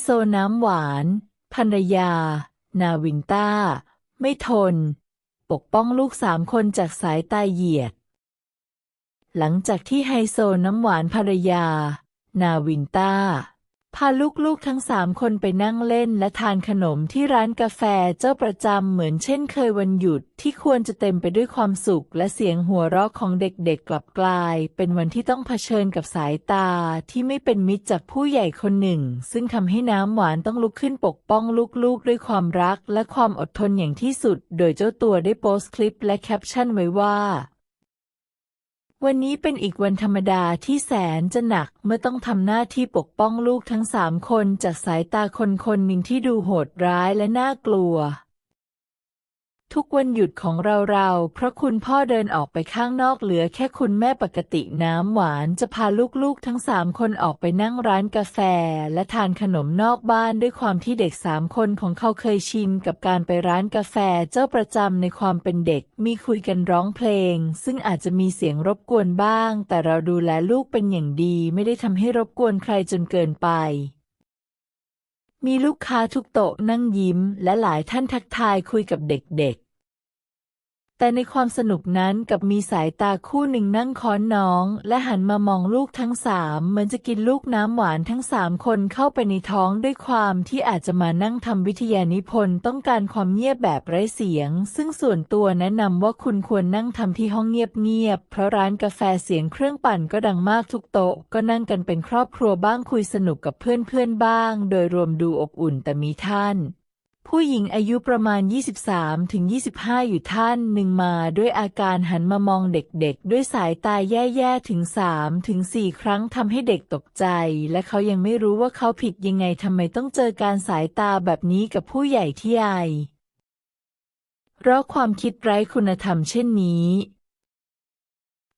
โซน้ำหวาน ภรรยา นาวินต้า ไม่ทน ปกป้องลูกสามคนจากสายตาเหยียด หลังจากที่ไฮโซน้ำหวานภรรยา นาวินต้า พาลูกๆทั้งสามคนไปนั่งเล่นและทานขนมที่ร้านกาแฟเจ้าประจำเหมือนเช่นเคยวันหยุดที่ควรจะเต็มไปด้วยความสุขและเสียงหัวเราะของเด็กๆกลับกลาย เป็นวันที่ต้องเผชิญกับสายตาที่ไม่เป็นมิตรจากผู้ใหญ่คนหนึ่ง ซึ่งทำให้น้ำหวานต้องลุกขึ้นปกป้องลูกๆ ด้วยความรักและความอดทนอย่างที่สุด โดยเจ้าตัวได้โพสต์คลิปและแคปชั่นไว้ว่า วันนี้เป็นอีกวันธรรมดาที่แสนจะหนักเมื่อต้องทำหน้าที่ปกป้องลูกทั้งสามคนจากสายตาคนคนหนึ่งที่ดูโหดร้ายและน่ากลัว ทุกวันหยุดของเราเราเพราะคุณพ่อเดินออกไปข้างนอกเหลือแค่คุณแม่ปกติน้ำหวานจะพาลูกๆทั้งสามคนออกไปนั่งร้านกาแฟ และทานขนมนอกบ้านด้วยความที่เด็กสามคนของเขาเคยชินกับการไปร้านกาแฟเจ้าประจำในความเป็นเด็ก มีคุยกันร้องเพลง ซึ่งอาจจะมีเสียงรบกวนบ้าง แต่เราดูแลลูกเป็นอย่างดีไม่ได้ทำให้รบกวนใครจนเกินไป มีลูกค้าทุกโต๊ะนั่งยิ้ม และหลายท่านทักทายคุยกับเด็กๆ แต่ในความสนุกนั้นกับมีสายตาคู่หนึ่งนั่งค้อนน้อง และหันมามองลูกทั้งสามเหมือนจะกินลูกน้ำหวานทั้งสามคนเข้าไปในท้องด้วยความที่อาจจะมานั่งทำวิทยานิพนธ์ต้องการความเงียบแบบไร้เสียง ซึ่งส่วนตัวแนะนำว่าคุณควรนั่งทำที่ห้องเงียบๆเพราะร้านกาแฟเสียงเครื่องปั่นก็ดังมากทุกโต๊ะก็นั่งกันเป็นครอบครัวบ้างคุยสนุกกับเพื่อนๆบ้าง โดยรวมดูอบอุ่นแต่มีท่าน ผู้หญิงอายุประมาณ 23ถึง25 อยู่ท่านหนึ่งมาด้วยอาการหันมามองเด็กๆ ด้วยสายตาแย่ๆ ถึง3ถึง4ครั้งทำให้เด็กตกใจ และเขายังไม่รู้ว่าเขาผิดยังไงทำไมต้องเจอการสายตาแบบนี้กับผู้ใหญ่ที่ใหญ่เพราะความคิดไร้คุณธรรมเช่นนี้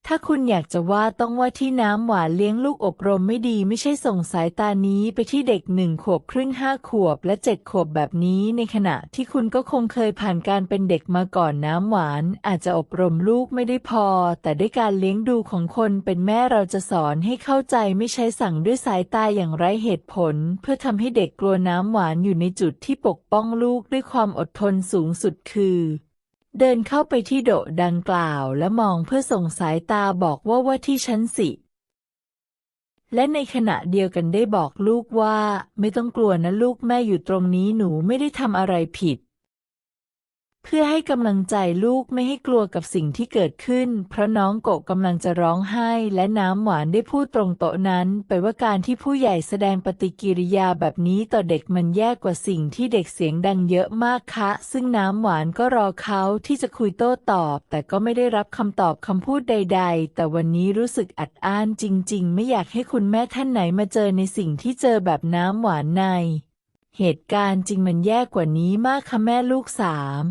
ถ้าคุณอยากจะว่าต้องว่าที่น้ำหวานเลี้ยงลูกอบรมไม่ดีไม่ใช่ส่งสายตานี้ไปที่เด็กหนึ่งขวบครึ่งห้าขวบและเจ็ดขวบแบบนี้ในขณะที่คุณก็คงเคยผ่านการเป็นเด็กมาก่อนน้ำหวาน อาจจะอบรมลูกไม่ได้พอ แต่ด้วยการเลี้ยงดูของคนเป็นแม่เราจะสอนให้เข้าใจไม่ใช้สั่งด้วยสายตาอย่างไร้เหตุผล เพื่อทำให้เด็กกลัวน้ำหวานอยู่ในจุดที่ปกป้องลูกด้วยความอดทนสูงสุดคือ เดินเข้าไปที่โดะดังกล่าวและมองเพื่อส่งสายตาบอกว่าว่าที่ชั้นสิและในขณะเดียวกันได้บอกลูกว่า ไม่ต้องกลัวนะลูกแม่อยู่ตรงนี้หนูไม่ได้ทำอะไรผิด เพื่อให้กำลังใจลูกไม่ให้กลัวกับสิ่งที่เกิดขึ้น เพราะน้องโกะกำลังจะร้องไห้ และน้ำหวานได้พูดตรงโต๊ะนั้น ไปว่าการที่ผู้ใหญ่แสดงปฏิกิริยาแบบนี้ต่อเด็กมันแย่กว่าสิ่งที่เด็กเสียงดังเยอะมากคะ ซึ่งน้ำหวานก็รอเขาที่จะคุยโต้ตอบ แต่ก็ไม่ได้รับคำตอบคำพูดใด ๆ แต่วันนี้รู้สึกอัดอั้นจริง ๆ ไม่อยากให้คุณแม่ท่านไหนมาเจอในสิ่งที่เจอแบบน้ำหวานใน เหตุการณ์จริงมันแย่กว่านี้มากค่ะแม่ลูกสาม